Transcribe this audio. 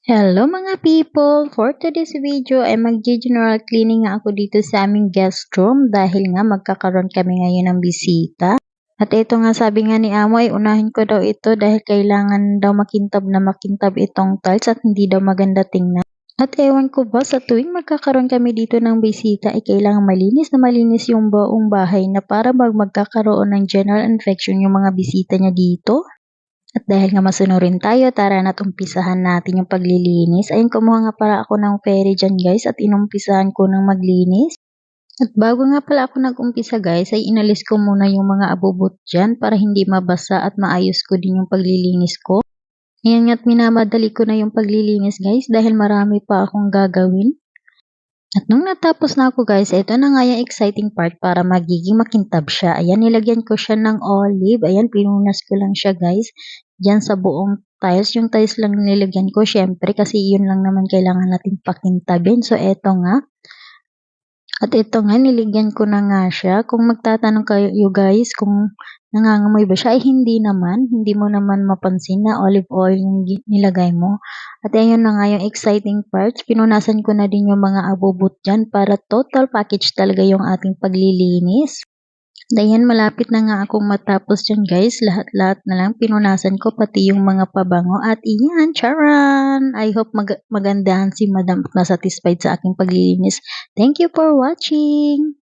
Hello mga people! For today's video ay mag-general cleaning ako dito sa aming guest room dahil nga magkakaroon kami ngayon ng bisita. At ito nga sabi nga ni Amo ay unahin ko daw ito dahil kailangan daw makintab na makintab itong tiles at hindi daw maganda tingnan. At ewan ko ba sa tuwing magkakaroon kami dito ng bisita ay kailangan malinis na malinis yung buong bahay na para mag magkakaroon ng general infection yung mga bisita niya dito. At dahil nga masunurin tayo, tara na't umpisahan natin yung paglilinis. Ayun, kumuha nga pala ako ng fairy dyan guys at inumpisahan ko ng maglinis. At bago nga pala ako nag-umpisa guys, ay inalis ko muna yung mga abubot dyan para hindi mabasa at maayos ko din yung paglilinis ko. Ayan nga't minamadali ko na yung paglilinis guys dahil marami pa akong gagawin. At nung natapos na ako guys, ito na nga yung exciting part para magiging makintab siya. Ayan, nilagyan ko siya ng olive. Ayan, pinunas ko lang siya guys. Diyan sa buong tiles. Yung tiles lang nilagyan ko syempre kasi yun lang naman kailangan natin pakintabin. So, eto nga. At ito nga, niligyan ko na nga siya. Kung magtatanong kayo guys kung nangangamoy ba siya, ay hindi naman. Hindi mo naman mapansin na olive oil yung nilagay mo. At ayun na nga yung exciting parts. Pinunasan ko na din yung mga abubot dyan para total package talaga yung ating paglilinis. Dayan, malapit na nga akong matapos dyan guys. Lahat-lahat na lang pinunasan ko pati yung mga pabango. At iyan, charan! I hope mag magandahan si madam at satisfied sa aking paglilinis. Thank you for watching!